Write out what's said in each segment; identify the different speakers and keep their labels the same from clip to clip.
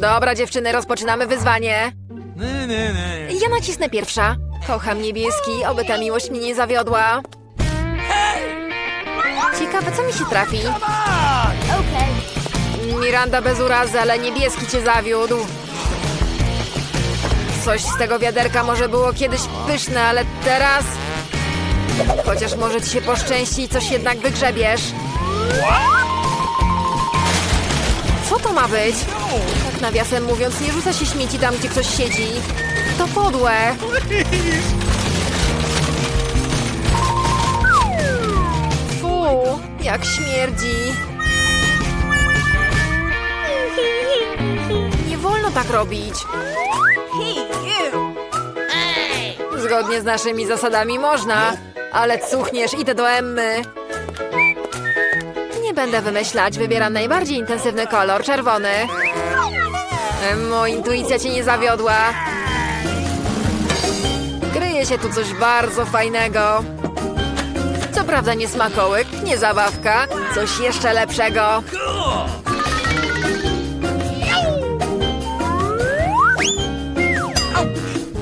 Speaker 1: Dobra, dziewczyny, rozpoczynamy wyzwanie.
Speaker 2: Nie, nie, nie.
Speaker 1: Ja nacisnę pierwsza. Kocham niebieski, oby ta miłość mnie nie zawiodła. Ciekawe, co mi się trafi. Miranda bez urazy, ale niebieski cię zawiódł. Coś z tego wiaderka może było kiedyś pyszne, ale teraz... Chociaż może ci się poszczęści i coś jednak wygrzebiesz. Co to ma być? Nawiasem mówiąc, nie rzuca się śmieci tam, gdzie ktoś siedzi. To podłe. Fu, jak śmierdzi. Nie wolno tak robić. Zgodnie z naszymi zasadami można, ale cuchniesz, idę do Emmy. Nie będę wymyślać, wybieram najbardziej intensywny kolor, czerwony. Emmo, intuicja cię nie zawiodła. Kryje się tu coś bardzo fajnego. Co prawda nie smakołyk, nie zabawka, coś jeszcze lepszego.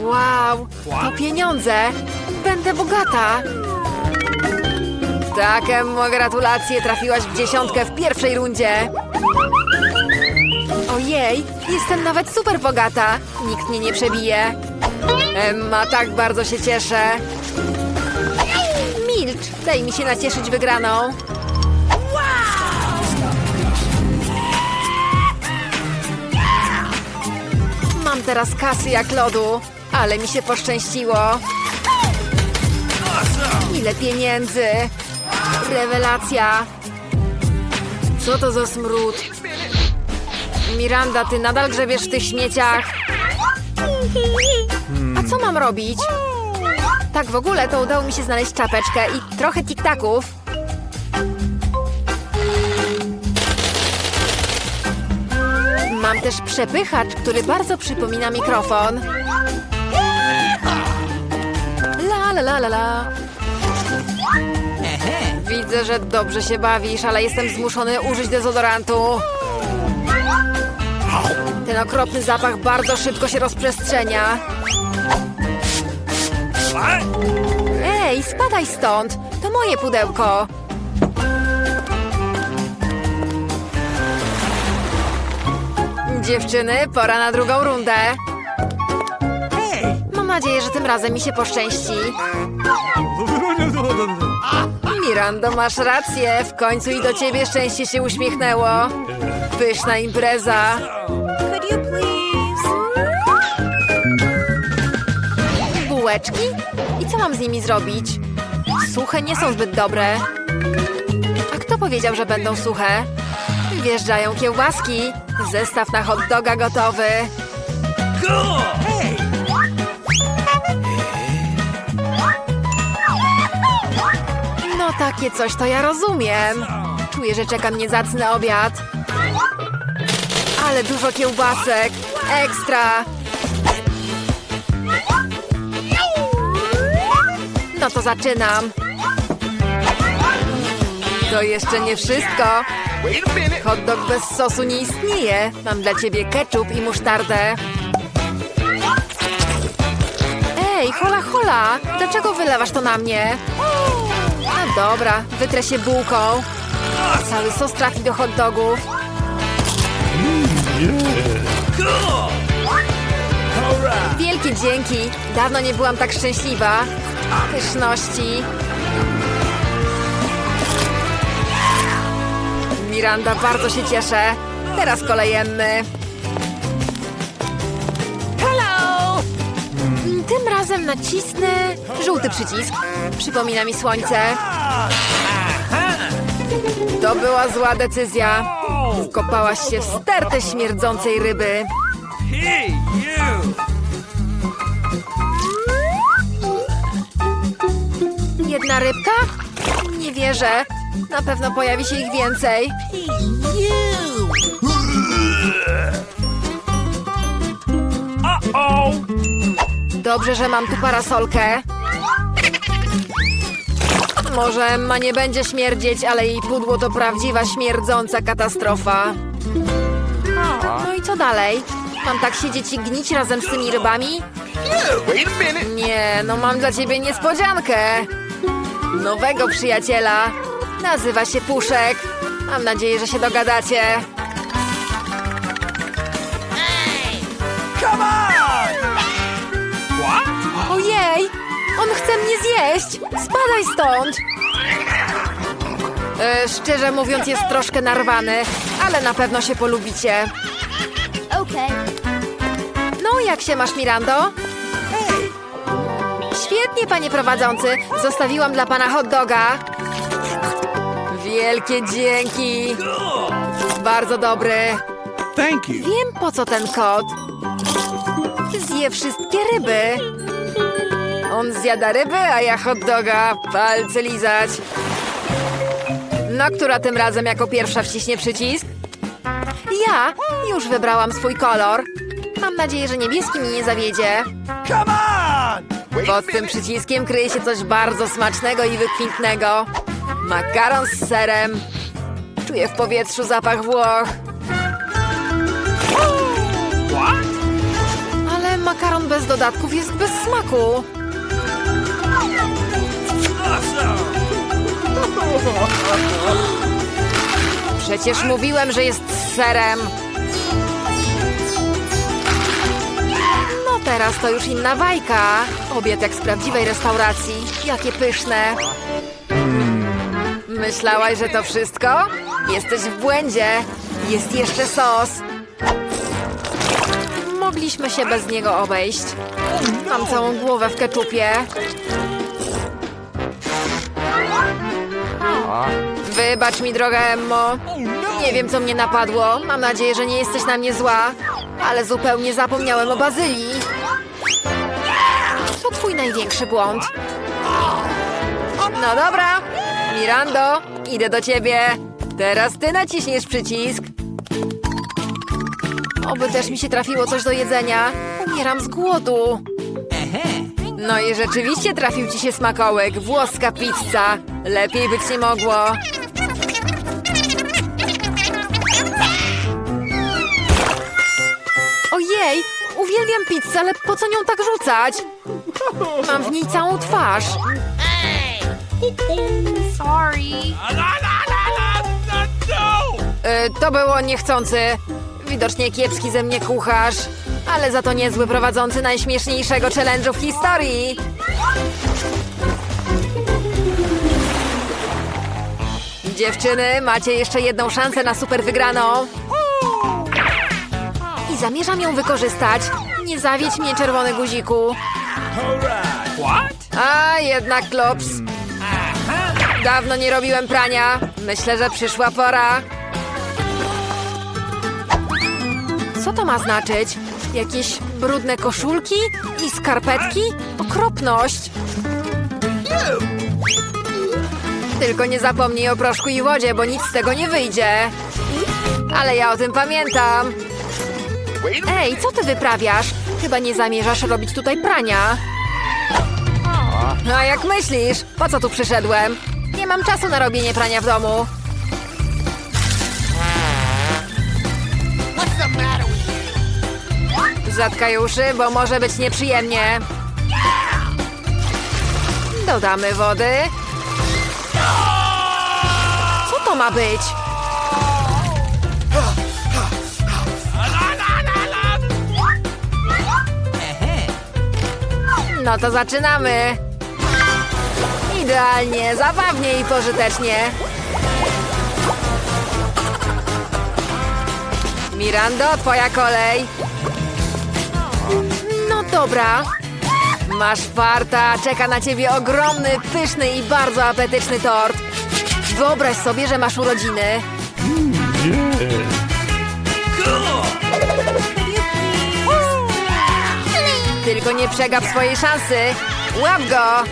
Speaker 1: Wow, to pieniądze! Będę bogata! Tak, Emmo, gratulacje, trafiłaś w dziesiątkę w pierwszej rundzie. Ojej, jestem nawet super bogata. Nikt mnie nie przebije. Emma, tak bardzo się cieszę. Milcz, daj mi się nacieszyć wygraną. Mam teraz kasy jak lodu, ale mi się poszczęściło. Ile pieniędzy! Rewelacja! Co to za smród? Miranda, ty nadal grzebiesz w tych śmieciach? A co mam robić? Tak w ogóle to udało mi się znaleźć czapeczkę i trochę tiktaków. Mam też przepychacz, który bardzo przypomina mikrofon. La la la la la. Widzę, że dobrze się bawisz, ale jestem zmuszony użyć dezodorantu. Ten okropny zapach bardzo szybko się rozprzestrzenia. Ej, spadaj stąd! To moje pudełko! Dziewczyny, pora na drugą rundę. Mam nadzieję, że tym razem mi się poszczęści. Mirando, masz rację. W końcu i do ciebie szczęście się uśmiechnęło. Pyszna impreza. Bułeczki? I co mam z nimi zrobić? Suche nie są zbyt dobre. A kto powiedział, że będą suche? Wjeżdżają kiełbaski. Zestaw na hot doga gotowy. No takie coś to ja rozumiem. Czuję, że czeka mnie zacny obiad. Ale dużo kiełbasek. Ekstra. No to zaczynam. To jeszcze nie wszystko.
Speaker 2: A.
Speaker 1: Hot dog bez sosu nie istnieje. Mam dla ciebie ketchup i musztardę. Ej, hola hola! Dlaczego wylewasz to na mnie? No dobra, wytrę się bułką. Cały sos trafi do hot dogów. Wielkie dzięki! Dawno nie byłam tak szczęśliwa. Pyszności. Miranda, bardzo się cieszę. Teraz kolejemy. Hello! Tym razem nacisnę żółty przycisk. Przypomina mi słońce. To była zła decyzja. Wkopałaś się w stertę śmierdzącej ryby. Jedna rybka? Nie wierzę. Na pewno pojawi się ich więcej. Dobrze, że mam tu parasolkę. Może Emma nie będzie śmierdzieć, ale jej pudło to prawdziwa śmierdząca katastrofa. No i co dalej? Mam tak siedzieć i gnić razem z tymi rybami? Nie, no mam dla ciebie niespodziankę. Nowego przyjaciela. Nazywa się Puszek. Mam nadzieję, że się dogadacie.
Speaker 2: Come on! What?
Speaker 1: Ojej! On chce mnie zjeść! Spadaj stąd! E, szczerze mówiąc, jest troszkę narwany, ale na pewno się polubicie.
Speaker 3: Okay.
Speaker 1: No, jak się masz, Mirando? Świetnie, panie prowadzący. Zostawiłam dla pana hot doga. Wielkie dzięki. Bardzo dobry.
Speaker 2: Thank you.
Speaker 1: Wiem, po co ten kot. Zje wszystkie ryby. On zjada ryby, a ja hot doga. Palce lizać. No, która tym razem jako pierwsza wciśnie przycisk? Ja już wybrałam swój kolor. Mam nadzieję, że niebieski mi nie zawiedzie. Pod tym przyciskiem kryje się coś bardzo smacznego i wykwintnego. Makaron z serem. Czuję w powietrzu zapach Włoch. Ale makaron bez dodatków jest bez smaku. Przecież mówiłem, że jest serem. Teraz to już inna bajka. Obiad jak z prawdziwej restauracji. Jakie pyszne. Myślałaś, że to wszystko? Jesteś w błędzie. Jest jeszcze sos. Mogliśmy się bez niego obejść. Mam całą głowę w keczupie. Wybacz mi, droga Emmo. Nie wiem, co mnie napadło. Mam nadzieję, że nie jesteś na mnie zła. Ale zupełnie zapomniałem o bazylii. To twój największy błąd. No dobra. Mirando, idę do ciebie. Teraz ty naciśniesz przycisk. Oby też mi się trafiło coś do jedzenia. Umieram z głodu. No i rzeczywiście trafił ci się smakołek. Włoska pizza. Lepiej być nie mogło. Ojej, uwielbiam pizzę, ale po co nią tak rzucać? Mam w niej całą twarz.
Speaker 3: Sorry.
Speaker 1: Y, to było niechcący. Widocznie kiepski ze mnie kucharz. Ale za to niezły prowadzący najśmieszniejszego challenge'u w historii. Dziewczyny, macie jeszcze jedną szansę na super wygraną. I zamierzam ją wykorzystać. Nie zawiedź mnie, czerwony guziku.
Speaker 2: What?
Speaker 1: A, jednak klops. Dawno nie robiłem prania. Myślę, że przyszła pora. Co to ma znaczyć? Jakieś brudne koszulki i skarpetki? Okropność! Tylko nie zapomnij o proszku i wodzie, bo nic z tego nie wyjdzie. Ale ja o tym pamiętam. Ej, co ty wyprawiasz? Chyba nie zamierzasz robić tutaj prania. A jak myślisz? Po co tu przyszedłem? Nie mam czasu na robienie prania w domu. Zatkaj uszy, bo może być nieprzyjemnie. Dodamy wody. Co to ma być? No to zaczynamy. Idealnie, zabawnie i pożytecznie. Mirando, twoja kolej. No dobra. Masz farta, czeka na ciebie ogromny, pyszny i bardzo apetyczny tort. Wyobraź sobie, że masz urodziny. Tylko nie przegap swojej szansy. Łap go!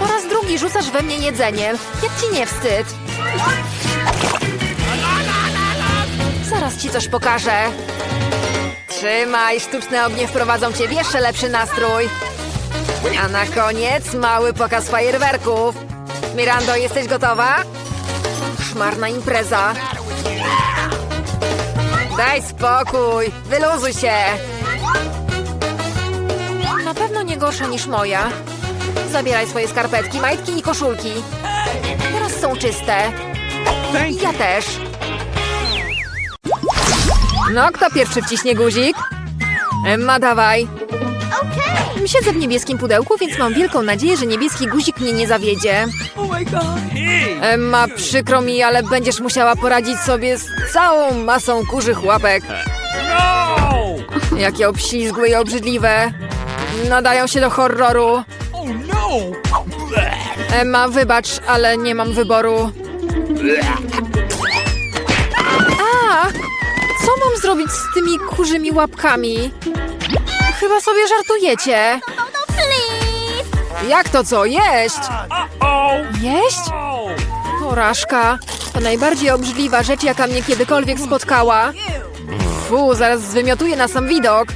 Speaker 1: Po raz drugi rzucasz we mnie jedzeniem. Jak ci nie wstyd? Zaraz ci coś pokażę. Trzymaj, sztuczne ognie wprowadzą cię w jeszcze lepszy nastrój. A na koniec mały pokaz fajerwerków. Mirando, jesteś gotowa? Szmarna impreza. Daj spokój, wyluzuj się. Gorsza niż moja. Zabieraj swoje skarpetki, majtki i koszulki. Teraz są czyste. Ja też. No, kto pierwszy wciśnie guzik? Emma, dawaj. Siedzę w niebieskim pudełku, więc mam wielką nadzieję, że niebieski guzik mnie nie zawiedzie.
Speaker 2: Hey!
Speaker 1: Emma, przykro mi, ale będziesz musiała poradzić sobie z całą masą kurzych łapek.
Speaker 2: No!
Speaker 1: Jakie obślizgłe i obrzydliwe. Nadają się do horroru.
Speaker 2: Oh no!
Speaker 1: Emma, wybacz, ale nie mam wyboru. A! Co mam zrobić z tymi kurzymi łapkami? Chyba sobie żartujecie. Jak to co? Jeść? Jeść? Porażka. To najbardziej obrzydliwa rzecz, jaka mnie kiedykolwiek spotkała. Fu, zaraz zwymiotuję na sam widok.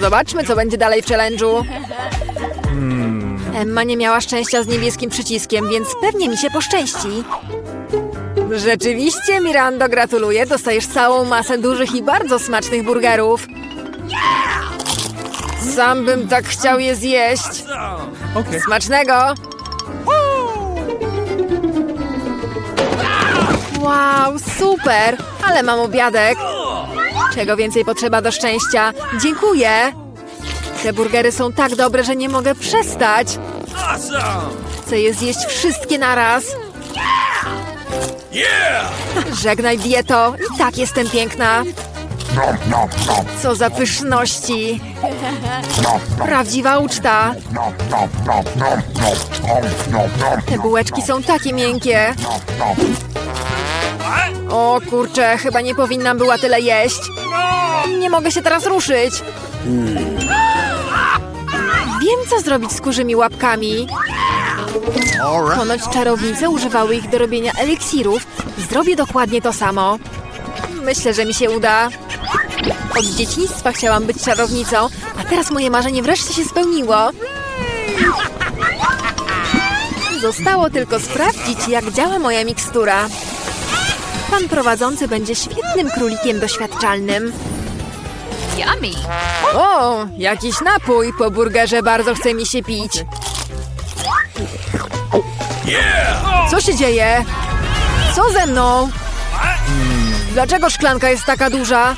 Speaker 1: Zobaczmy, co będzie dalej w challenge'u. Emma nie miała szczęścia z niebieskim przyciskiem, więc pewnie mi się poszczęści. Rzeczywiście, Mirando, gratuluję. Dostajesz całą masę dużych i bardzo smacznych burgerów. Sam bym tak chciał je zjeść. Smacznego! Wow, super! Ale mam obiadek. Czego więcej potrzeba do szczęścia? Dziękuję! Te burgery są tak dobre, że nie mogę przestać. Chcę je zjeść wszystkie naraz. Żegnaj dieto, i tak jestem piękna. Co za pyszności. Prawdziwa uczta. Te bułeczki są takie miękkie. O kurczę, chyba nie powinnam była tyle jeść. Nie mogę się teraz ruszyć. Wiem, co zrobić z kurzymi łapkami. Ponoć czarownice używały ich do robienia eliksirów. Zrobię dokładnie to samo. Myślę, że mi się uda. Od dzieciństwa chciałam być czarownicą, a teraz moje marzenie wreszcie się spełniło. Zostało tylko sprawdzić, jak działa moja mikstura. Pan prowadzący będzie świetnym królikiem doświadczalnym.
Speaker 3: Yummy.
Speaker 1: O, jakiś napój po burgerze bardzo chce mi się pić. Co się dzieje? Co ze mną? Dlaczego szklanka jest taka duża?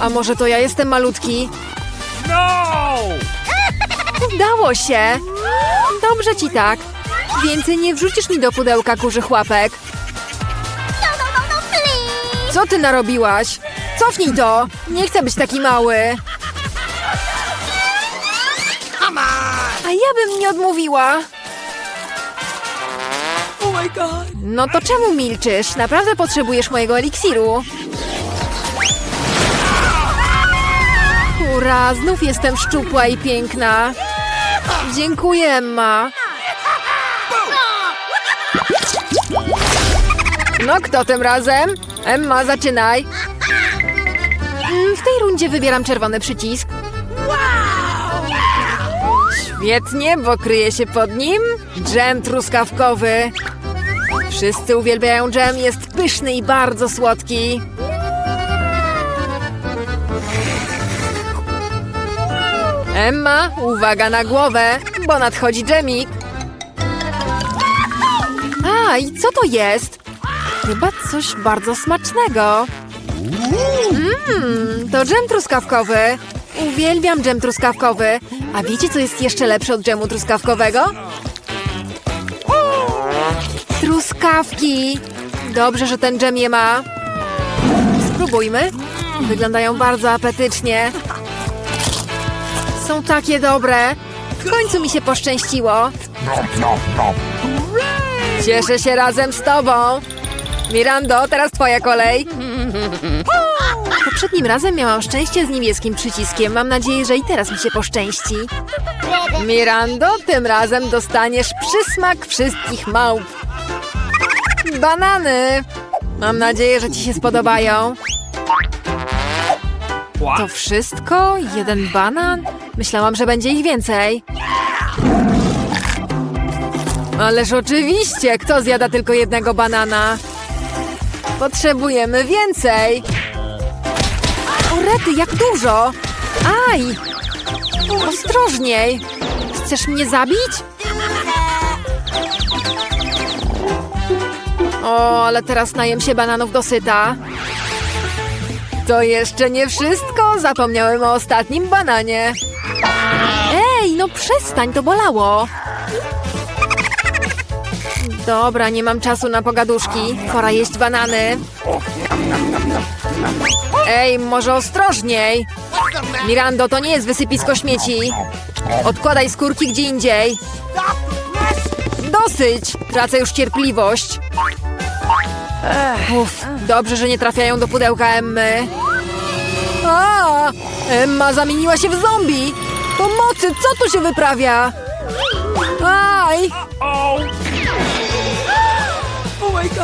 Speaker 1: A może to ja jestem malutki?
Speaker 2: No!
Speaker 1: Udało się! Dobrze ci tak. Więcej nie wrzucisz mi do pudełka kurzych łapek. Co ty narobiłaś? Cofnij to! Nie chcę być taki mały. A ja bym nie odmówiła.
Speaker 2: Oh!
Speaker 1: No to czemu milczysz? Naprawdę potrzebujesz mojego eliksiru. Ura, znów jestem szczupła i piękna. Dziękuję, Emma. No, kto tym razem? Emma, zaczynaj. Mm, W tej rundzie wybieram czerwony przycisk. Świetnie, bo kryje się pod nim dżem truskawkowy. Wszyscy uwielbiają dżem, jest pyszny i bardzo słodki. Emma, uwaga na głowę, bo nadchodzi dżemik. A, i co to jest? Coś bardzo smacznego. Mmm, to dżem truskawkowy. Uwielbiam dżem truskawkowy. A wiecie, co jest jeszcze lepsze od dżemu truskawkowego? Truskawki! Dobrze, że ten dżem je ma. Spróbujmy. Wyglądają bardzo apetycznie. Są takie dobre. W końcu mi się poszczęściło. Cieszę się razem z tobą. Mirando, teraz twoja kolej. Poprzednim razem miałam szczęście z niebieskim przyciskiem. Mam nadzieję, że i teraz mi się poszczęści. Mirando, tym razem dostaniesz przysmak wszystkich małp. Banany! Mam nadzieję, że ci się spodobają. To wszystko? Jeden banan? Myślałam, że będzie ich więcej. Ależ oczywiście, kto zjada tylko jednego banana? Potrzebujemy więcej. O rety, jak dużo! Aj! Ostrożniej! Chcesz mnie zabić? O, ale teraz najem się bananów dosyta. To jeszcze nie wszystko. Zapomniałem o ostatnim bananie. Ej, no przestań, to bolało. Dobra, nie mam czasu na pogaduszki. Pora jeść banany. Ej, może ostrożniej. Mirando, to nie jest wysypisko śmieci. Odkładaj skórki gdzie indziej. Dosyć! Tracę już cierpliwość. Uff, dobrze, że nie trafiają do pudełka Emmy. A, Emma zamieniła się w zombie! Pomocy, co tu się wyprawia? Aj!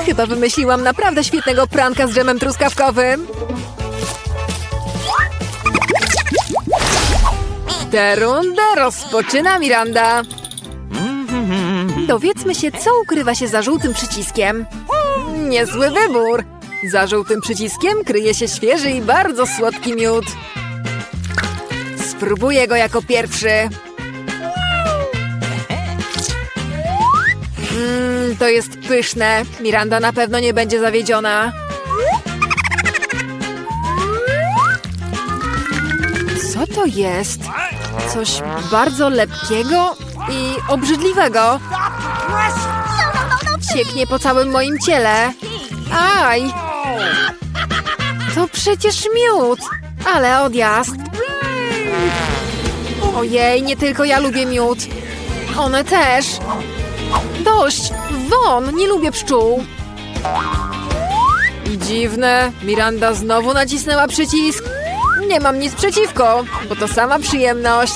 Speaker 1: Chyba wymyśliłam naprawdę świetnego pranka z dżemem truskawkowym. Tę rundę rozpoczyna Miranda. Dowiedzmy się, co ukrywa się za żółtym przyciskiem. Niezły wybór. Za żółtym przyciskiem kryje się świeży i bardzo słodki miód. Spróbuję go jako pierwszy. Mmm, to jest pyszne. Miranda na pewno nie będzie zawiedziona. Co to jest? Coś bardzo lepkiego i obrzydliwego. Cieknie po całym moim ciele. Aj! To przecież miód! Ale odjazd! Ojej, nie tylko ja lubię miód. One też. Dość! Won! Nie lubię pszczół! Dziwne. Miranda znowu nacisnęła przycisk. Nie mam nic przeciwko, bo to sama przyjemność.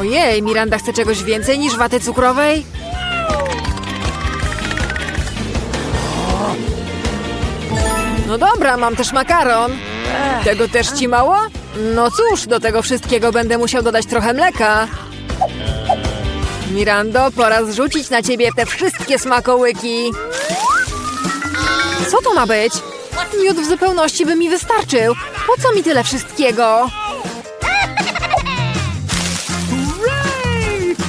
Speaker 1: Ojej, Miranda chce czegoś więcej niż waty cukrowej? No dobra, mam też makaron. Tego też ci mało? No cóż, do tego wszystkiego będę musiał dodać trochę mleka. Mirando, pora zrzucić na ciebie te wszystkie smakołyki. Co to ma być? Miód w zupełności by mi wystarczył. Po co mi tyle wszystkiego?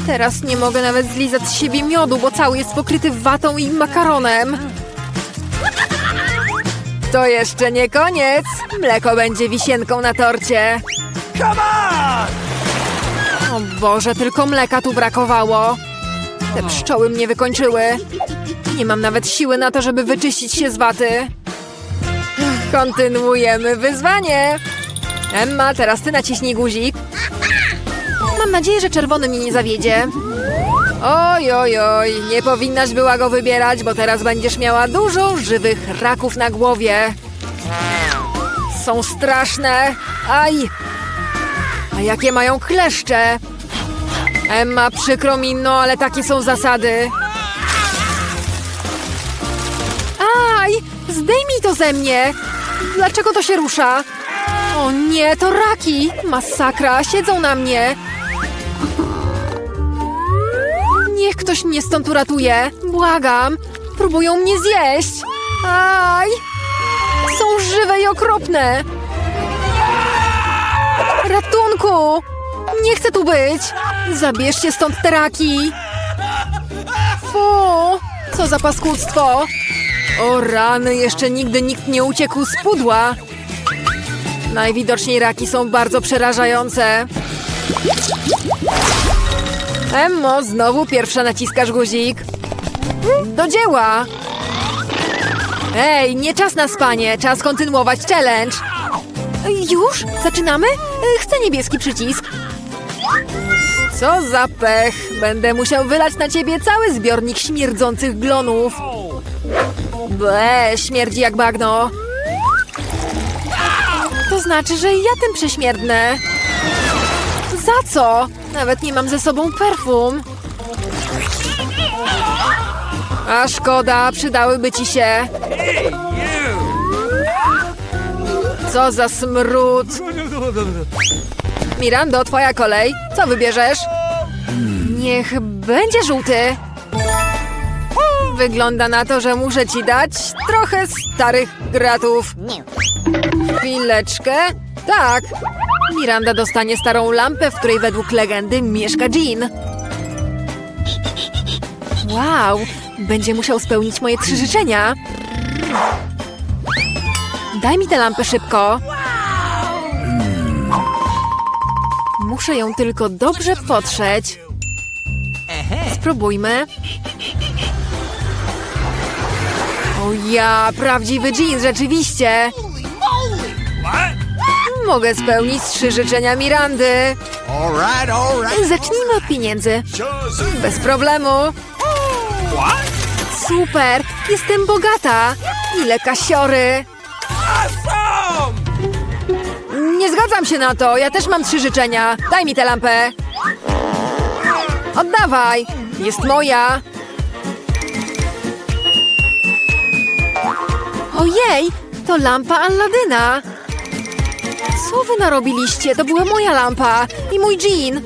Speaker 1: Teraz nie mogę nawet zlizać z siebie miodu, bo cały jest pokryty watą i makaronem. To jeszcze nie koniec. Mleko będzie wisienką na torcie.
Speaker 2: Come on.
Speaker 1: O Boże, tylko mleka tu brakowało. Te pszczoły mnie wykończyły. Nie mam nawet siły na to, żeby wyczyścić się z waty. Kontynuujemy wyzwanie. Emma, teraz ty naciśnij guzik. Mam nadzieję, że czerwony mnie nie zawiedzie. Oj, oj, oj, nie powinnaś była go wybierać, bo teraz będziesz miała dużo żywych raków na głowie. Są straszne. Aj! A jakie mają kleszcze? Emma, przykro mi, no ale takie są zasady. Aj! Zdejmij to ze mnie! Dlaczego to się rusza? O nie, to raki! Masakra, siedzą na mnie! Niech ktoś mnie stąd uratuje! Błagam! Próbują mnie zjeść! Aj! Są żywe i okropne! Ratunku! Nie chcę tu być! Zabierzcie stąd te raki! Fu! Co za paskudztwo! O rany, jeszcze nigdy nikt nie uciekł z pudła! Najwidoczniej raki są bardzo przerażające. Emmo, znowu pierwsza naciskasz guzik. Do dzieła! Ej, nie czas na spanie, czas kontynuować challenge. Już? Zaczynamy? Chcę niebieski przycisk. Co za pech! Będę musiał wylać na ciebie cały zbiornik śmierdzących glonów. Ble, śmierdzi jak bagno. To znaczy, że ja tym prześmierdnę. Za co? Nawet nie mam ze sobą perfum. A szkoda, przydałyby ci się. Co za smród. Mirando, twoja kolej. Co wybierzesz? Niech będzie żółty. Wygląda na to, że muszę ci dać trochę starych gratów. Chwileczkę. Tak. Miranda dostanie starą lampę, w której według legendy mieszka Jean. Wow, będzie musiał spełnić moje trzy życzenia. Daj mi tę lampę szybko. Muszę ją tylko dobrze potrzeć. Spróbujmy. O ja, prawdziwy jeans, rzeczywiście. Mogę spełnić trzy życzenia Mirandy. Zacznijmy od pieniędzy. Bez problemu. Super, jestem bogata. Ile kasiory.
Speaker 2: Awesome!
Speaker 1: Nie zgadzam się na to, ja też mam trzy życzenia. Daj mi tę lampę. Oddawaj, jest moja. Ojej, to lampa Alladyna. Co wy narobiliście? To była moja lampa i mój jean.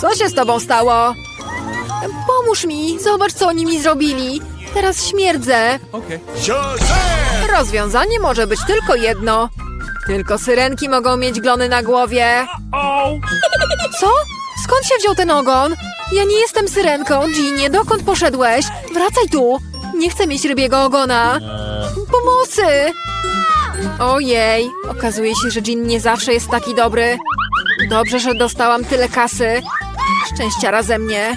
Speaker 1: Co się z tobą stało? Pomóż mi, zobacz co oni mi zrobili. Teraz śmierdzę. Rozwiązanie może być tylko jedno. Tylko syrenki mogą mieć glony na głowie. Co? Skąd się wziął ten ogon? Ja nie jestem syrenką. Ginie, dokąd poszedłeś? Wracaj tu. Nie chcę mieć rybiego ogona. Pomocy! Ojej, okazuje się, że Jean nie zawsze jest taki dobry. Dobrze, że dostałam tyle kasy. Szczęściara ze mnie.